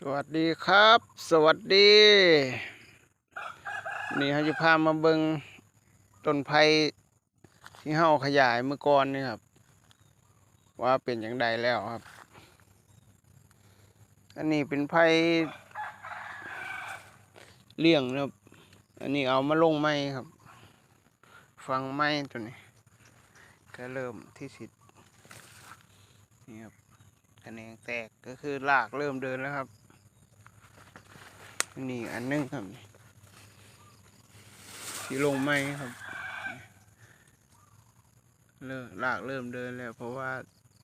สวัสดีครับ สวัสดี นี่เขาจะพามาเบิงต้นไผ่ที่เฮาขยายเมื่อก่อนนี่ครับ ว่าเป็นอย่างใดแล้วครับ อันนี้เป็นไผ่เลี้ยงนะครับ อันนี้เอามาลงไม้ครับ ฟังไม้ตัวนี้ ก็เริ่มที่สิทธิ์นี่ครับคะแนนแตกก็คือรากเริ่มเดินแล้วครับ นี่อันนึงครับที่ลงไม้ครับเริ่มรากเริ่มเดินแล้ว เพราะว่า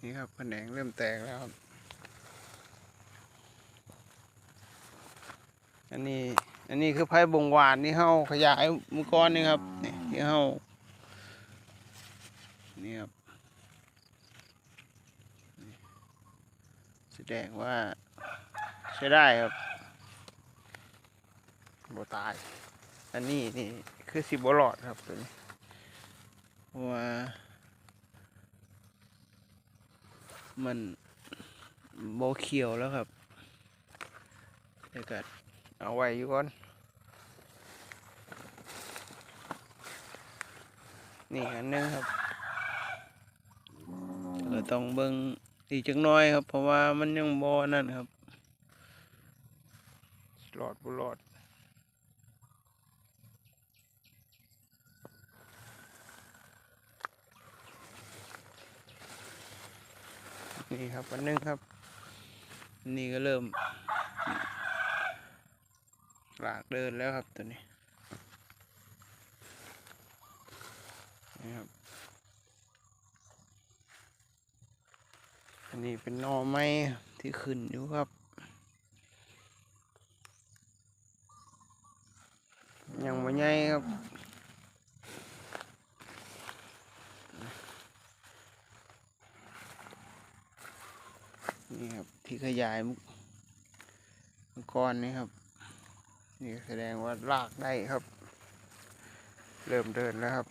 นี่ครับแขนงเริ่มแตกแล้วครับ อันนี้อันนี้คือไผ่บงหวานนี่เฮาขยายมือก่อนนี่ครับนี่ที่เฮานี่ครับแสดงว่าใช้ได้ครับ บตาย อันนี้นี่คือสิบ่รอดครับตัวนี้ว่ามันโบเขียวแล้วครับเดี๋ยวก็เอาไว้อยู่ก่อน นี่อันนึงครับก็ต้องเบิ่งอีกจักน้อยครับ เพราะว่ามันยังบ่นั่นครับรอดบ่รอด นี่ครับวันหนึงครับ นี่ก็เริ่มหลากเดินแล้วครับตัวนี้นี่ครับอันนี้เป็นนอไม้ที่ขึ้นอยู่ครับ ยังไม่ใหญ่ครับ นี่ครับที่ขยายเมื่อก่อนนี่ครับ นี่แสดงว่าลากได้ครับ เริ่มเดินแล้วครับ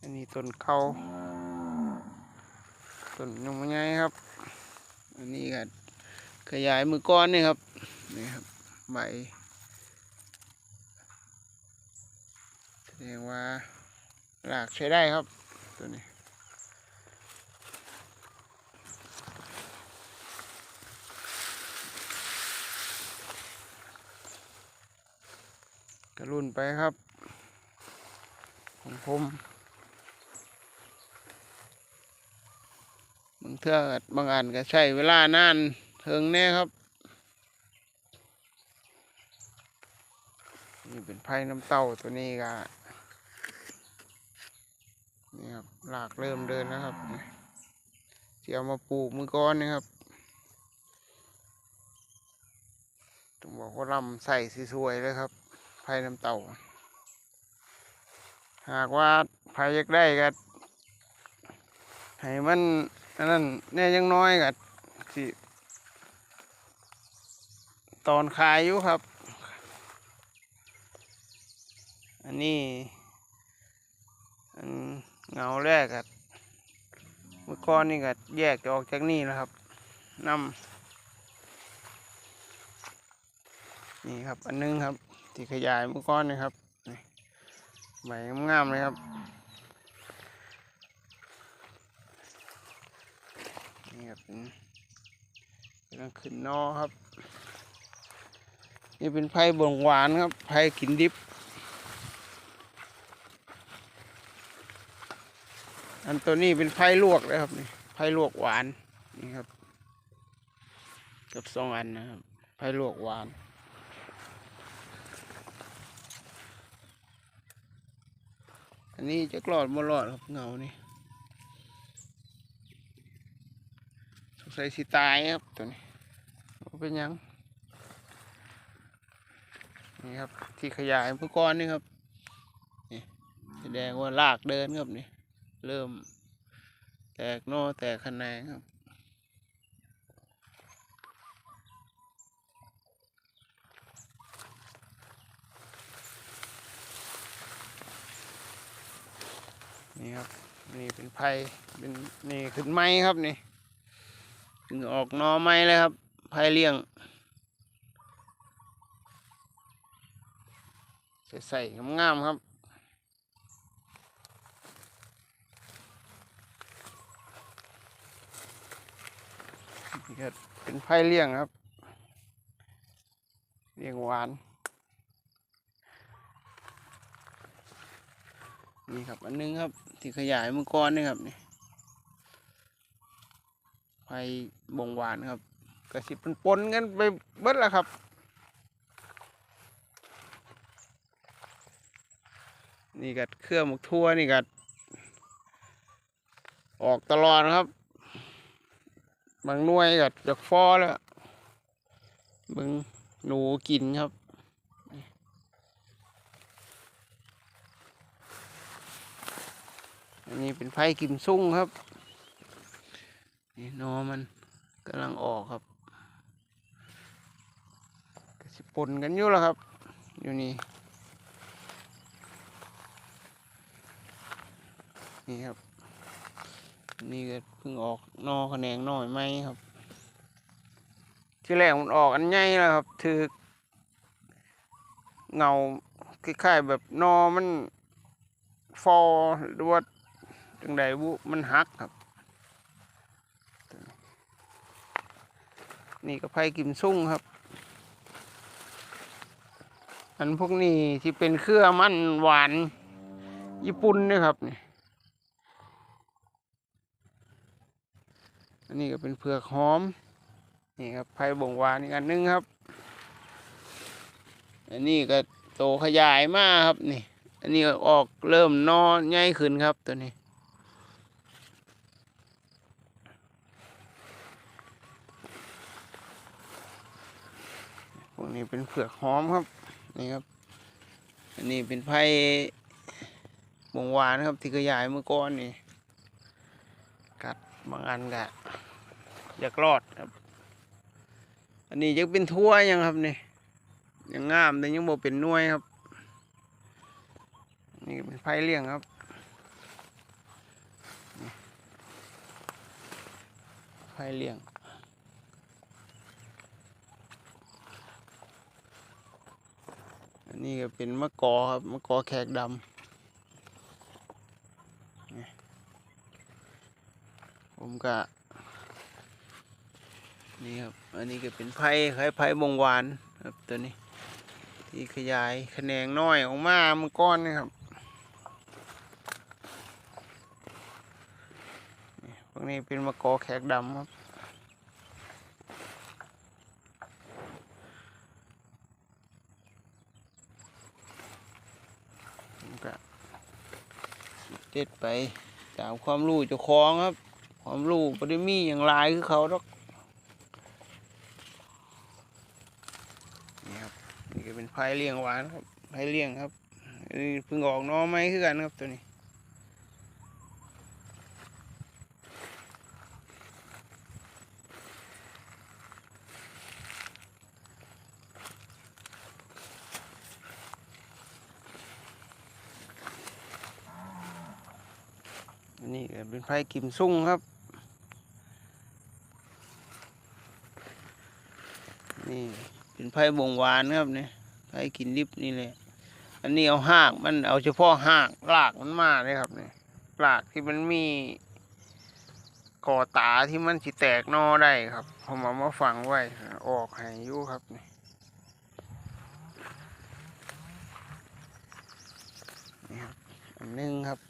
อันนี้ต้นเขาต้นยังไม่ไงครับ อันนี้ก็ขยายมือก้อนนี่ครับนี่ครับใบแสดงว่าลากใช้ได้ครับตัวนี้ กระรุ่นไปครับ ของผมบางเทื่อบางอันก็ใช้เวลานานเทิงแน่ครับ นี่เป็นไผ่น้ำเต้าตัวนี้ก็นี่ครับรากเริ่มเดินแล้วครับนี่ที่เอามาปลูกมือก้อนนี่ครับต้องบอกว่าลำใส่สวยเลยครับ ไผ่น้ำเต่า หากว่าไผ่อยากได้ก็ให้มันอันนั้นแน่ยังน้อยก็สิตอนขายอยู่ครับ อันนี้อันเงาแรกก็เมื่อก่อนนี่ก็แยกออกจากนี่แล้วครับนำนี่ครับ อันนึงครับ ที่ขยายเมื่อก่อนนี่ครับใบงามเลยครับนี่ครับเป็นกำลังขึ้นนอครับ นี่เป็นไผ่บ่งหวานครับไผ่กินดิบ อันตัวนี้เป็นไผ่ลวกเลยครับนี่ไผ่ลวกหวานนี่ครับกับสองอันนะครับไผ่ลวกหวาน อันนี้จะกรอดมรอดครับเงานี่สงสัยสิตายครับตัวนี้เป็นยังนี่ครับที่ขยายเมื่อก่อนนี่ครับนี่แสดงว่าลากเดินครับนี่เริ่มแตกนอแตกคะแนงครับ นี่ครับนี่เป็นไผ่เป็นนี่ขึ้นไม้ครับนี่ถึงออกนอไม้เลยครับไผ่เลี้ยงใส่ๆงามๆครับนี่ก็เป็นไผ่เลี้ยงครับเลี้ยงหวาน นี่ครับ อันนึงครับ ที่ขยายมังกรนี่ครับนี่ไผ่บงหวานครับกระสิบปนๆกันไปเบิดล้วครับนี่ก็เครื่องหมกทั่วนี่ก็ออกตลอดครับ บางน่วยก็จากฟอแล้วบึงหนูกินครับ อันนี้เป็นไผ่กิมซุ่งครับ นี่นอมันกำลังออกครับกสิปนกันอยู่แล้วครับ อยู่นี่ นี่ครับ นี่ก็เพิ่งออกนอแขนงหน่อยไหมครับ ที่แรกมันออกอันใหญ่แล้วครับ ถือเงาคล้ายๆแบบนอมันฟอหรือว่า จังใดบุมันหักครับ นี่ก็ไผ่กิมซุ่งครับ อันพวกนี้ที่เป็นเครือมันหวานญี่ปุ่นนี่ยครับนี่อันนี้ก็เป็นเผือกหอม นี่ครับไผ่บ่งหวานอีกอันหนึงครับ อันนี้ก็โตขยายมากครับนี่ อันนี้ก็ออกเริ่มนอนใหญ่ขึ้นครับตัวนี้ วกนี้เป็นเผือกหอมครับนี่ครับ อันนี้เป็นไผ่บงวานครับ ที่ขยายเมื่อก่อนนี่ กัดบางอันกะอยากรอดครับ อันนี้ยังเป็นทั่วยังครับนี่ยังงามแต่ยังบ่เป็นน่วยครับ นี่เป็นไผ่เลี้ยงครับไผ่เลี้ยง นนี้ก็เป็นมะกอครับมะกอแขกดำผมก็นี่ครับ อันนี้ก็เป็นไผ่คล้ายไผ่บงหวานครับตัวนี้ ที่ขยายแขนงน้อยออกมาเมื่อก้อนนี่ครับพวกนี้เป็นมะกอแขกดำครับ เด็ดไปตามความรู้จะคล้องครับ ความรู้บ่ได้มีอย่างลายคือเขาดอกนี่ครับนี่ก็เป็นไผ่เลี้ยงหวานครับไผ่เลี้ยงครับนี่เพิ่งออกน้อไม้คือกันครับตัวนี้อั นนี้ก็เป็นไผ่กิมซุ่งครับ นี่เป็นไผ่บงหวานครับเนี่ยไผ่กินดิบนี่แหละอันนี้เอาหากมันเอาเฉพาะหากรากมันมาเลยครับเนี่ยรากที่มันมีก่อตาที่มันสิแตกนอได้ครับผมเอามาฝังไว้ออกให้ยู่ครับนี่นี่ครับอันหนึงครับ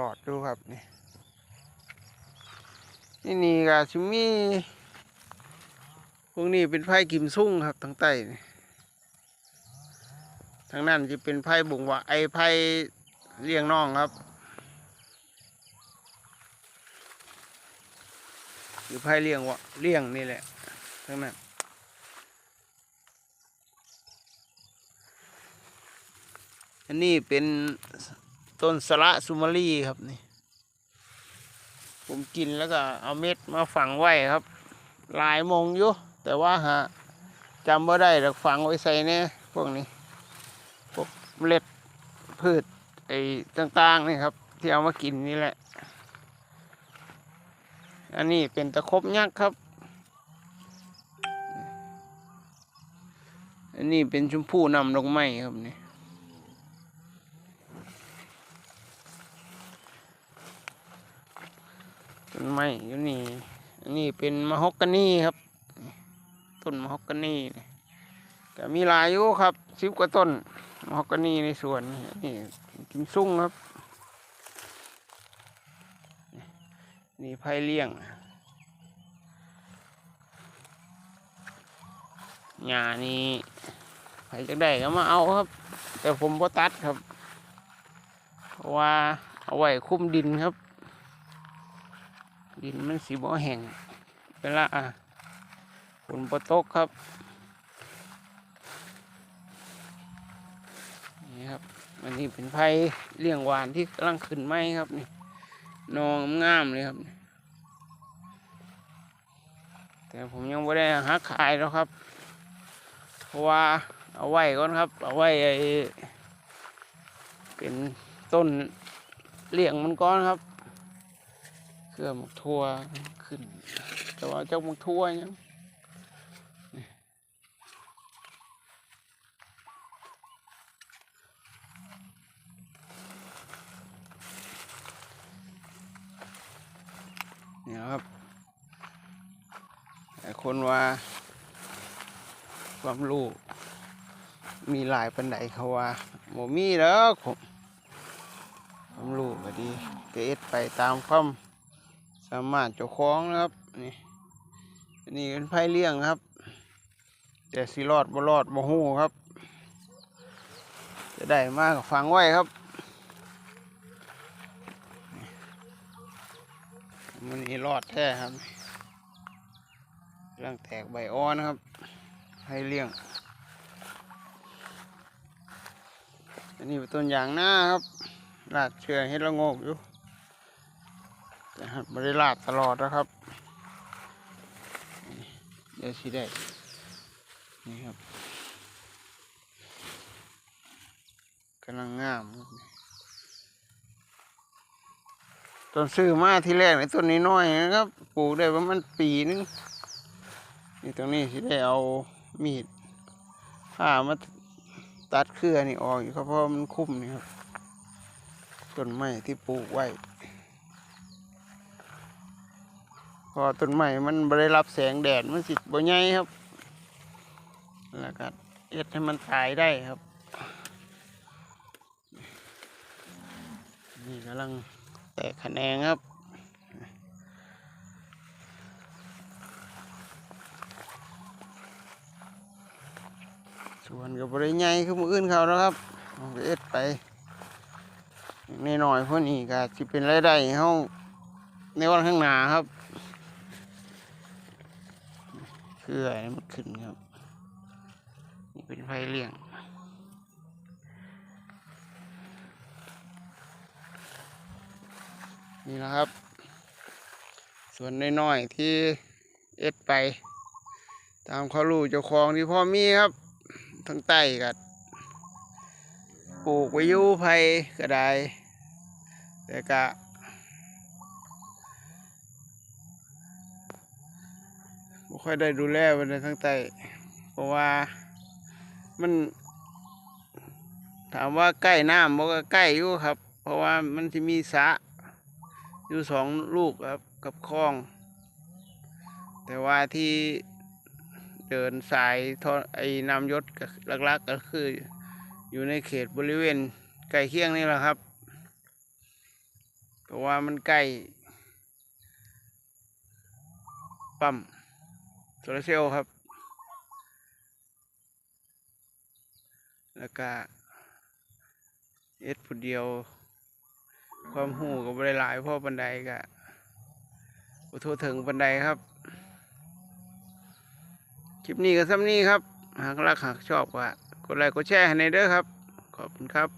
หลอดดูครับนี่นี่นี่ก็ชิมีพวกนี้เป็นไผ่กิมซุ่งครับทั้งใต้ทางนั้นจะเป็นไผ่บุงว่าไอไผ่เลี้ยงน้องครับหรือไผ่เลี้ยงวะเลี้ยงนี่แหละทั้งนั้นอันนี้เป็น ต้นสละสุมาลีครับนี่ ผมกินแล้วก็เอาเม็ดมาฝังไว้ครับ หลายมงอยู่แต่ว่าหาจำว่าได้แต่ฝังไว้ใส่เนี่ยพวกนี้ พวกเมล็ดพืชไอ้ต่างๆนี่ครับ ที่เอามากินนี่แหละ อันนี้เป็นตะครบยักษ์ครับ อันนี้เป็นชมพู่นำดอกไม้ครับนี่ ต้น ไม้อยู่นี่อันนี้เป็นมะฮอกกานีครับ ต้นมะฮอกกานีก็มีหลายอยู่ครับสิบกว่าต้นมะฮอกกานีในสวนนี่กิมซุ่งครับ นี่ไผ่เลี้ยงหญ้านี่ใครจะได้ก็มาเอาครับ แต่ผมบ่ตัดครับ เพราะว่าเอาไว้คุ้มดินครับ ดินมันสีบ่แห้งเวลาฝนบ่ตกครับนี่ครับอันนี้เป็นไผ่เลี้ยงหวานที่กำลังขึ้นไม้ครับนี่นองงามเลยครับ แต่ผมยังไม่ได้หักขายแล้วครับ เพราะว่าเอาไว้ก่อนครับ เอาไว้ไอ้เป็นต้นเลี้ยงมันก่อนครับ เครื่อหมกทั่วขึ้น แต่ว่าเจ้าหมกทั่วยังเนี่ยครับหลายคนว่า ความรู้มีหลายปันไดเขาว่าโมมีแล้วผมความรู้ก็ดีเอ็ดไปตามความ สามารถเจ้าของนะครับ นี่นี่เป็นไผ่เลี้ยงครับ แต่สิรอดบ่รอดบ่ฮู้ครับ จะได้มากฟังไว้ครับมันนี่รอดแท้ครับเรื่องแตกใบอ่อนครับไผ่เลี้ยง อันนี้เป็นต้นยางหน้าครับรากเชื่อเฮ็ดละงกอยู่ นะครับไม่ได้ลาดตลอดนะครับ เดี๋ยวสิได้ นี่ครับกำลังงามต้นซื้อมาที่แรกในต้นนี้น้อยนะครับ ปลูกได้ประมาณปีนึง นี่ตรงนี้สิได้เอามีดผ่ามาตัดเครือนี่ออกอยู่ครับเพราะมันคุ้มนี่ครับต้นไม้ที่ปลูกไว้ พ อต้นไม้มันไม่ได้รับแสงแดดมันสิบ่ใหญ่ครับ แล้วก็เอ็ดให้มันตายได้ครับ นี่กำลังแตกแขนงครับส่วนกับบริใหญ่คือมืออื่นเขาแล้วครับเอ็ดไปในหน่อยพวกนี้ก็จะเป็นรายได้เขาในวันข้างหน้าครับ คืออะไรมันขึ้นครับ นี่เป็นไฟเลี้ยงนี่นะครับ ส่วนน้อยๆที่เอ็ดไป ตามเขาลูกเจ้าของที่พ่อมีครับ ทั้งใต้กัปลูกไว้ยูไผ่ก็ได้แต่กะ บ่ค่อยได้ดูแลวันในทั้งใต้เพราะว่ามันถามว่าใกล้น้ำบ่ก็ใกล้อยู่ครับ เพราะว่ามันจะมีสระอยู่สองลูกครับกับคลอง แต่ว่าที่เดินสายทอไอ้น้ำยศก็หลักๆก็คือ อยู่ในเขตบริเวณใกล้เคียงนี่แหละครับ เพราะว่ามันใกล้ปั๊ม โซลาเซลล์ครับ แล้วก็เอ็ดผู้เดียว ความหูกับบริหลายพราะบันไดก็อุทถึงบันไดครับ คลิปนี้ก็ซ้ำนี้ครับ หากรักหากชอบก็กดไลค์กดแชร์ให้ในเด้อครับ ขอบคุณครับ